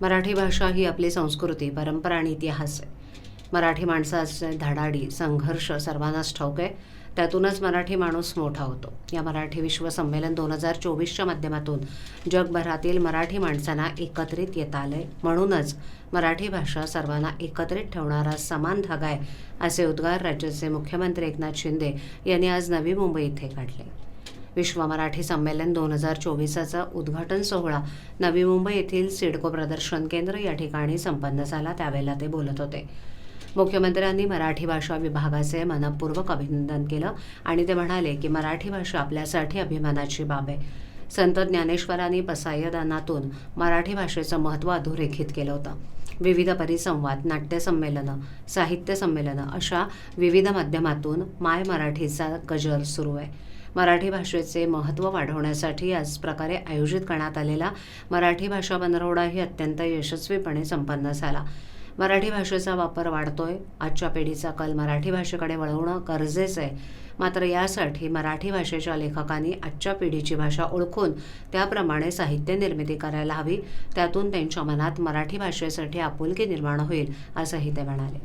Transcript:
मराठी भाषा ही आपली संस्कृती परंपरा आणि इतिहास आहे. मराठी माणसाचे धडाडी संघर्ष सर्वांनाच ठाऊक आहे. त्यातूनच मराठी माणूस मोठा होतो. या मराठी विश्व संमेलन दोन हजार चोवीसच्या माध्यमातून जगभरातील मराठी माणसांना एकत्रित येता आहे म्हणूनच मराठी भाषा सर्वांना एकत्रित ठेवणारा समान धागा आहे असे उद्गार राज्याचे मुख्यमंत्री एकनाथ शिंदे यांनी आज नवी मुंबई इथे काढले. विश्व मराठी संमेलन दोन हजार चोवीसाचा उद्घाटन सोहळा नवी मुंबई येथील सिडको प्रदर्शन केंद्र या ठिकाणी संपन्न झाला. त्यावेळेला ते बोलत होते. मुख्यमंत्र्यांनी मराठी भाषा विभागाचे मनपूर्वक अभिनंदन केलं आणि ते म्हणाले की मराठी भाषा आपल्यासाठी अभिमानाची बाब आहे. संत ज्ञानेश्वरांनी पसायदानातून मराठी भाषेचं महत्त्व अधोरेखित केलं होतं. विविध परिसंवाद नाट्यसंमेलनं साहित्य संमेलनं अशा विविध माध्यमातून माय मराठीचा गजर सुरू आहे. मराठी भाषेचे महत्त्व वाढवण्यासाठी याच प्रकारे आयोजित करण्यात आलेला मराठी भाषा बनरवडाही अत्यंत यशस्वीपणे संपन्न झाला. मराठी भाषेचा वापर वाढतोय. आजच्या पिढीचा कल मराठी भाषेकडे वळवणं गरजेचं आहे. मात्र यासाठी मराठी भाषेच्या लेखकांनी आजच्या पिढीची भाषा ओळखून त्याप्रमाणे साहित्य निर्मिती करायला हवी. त्यातून त्यांच्या मनात मराठी भाषेसाठी आपुलकी निर्माण होईल असंही ते म्हणाले.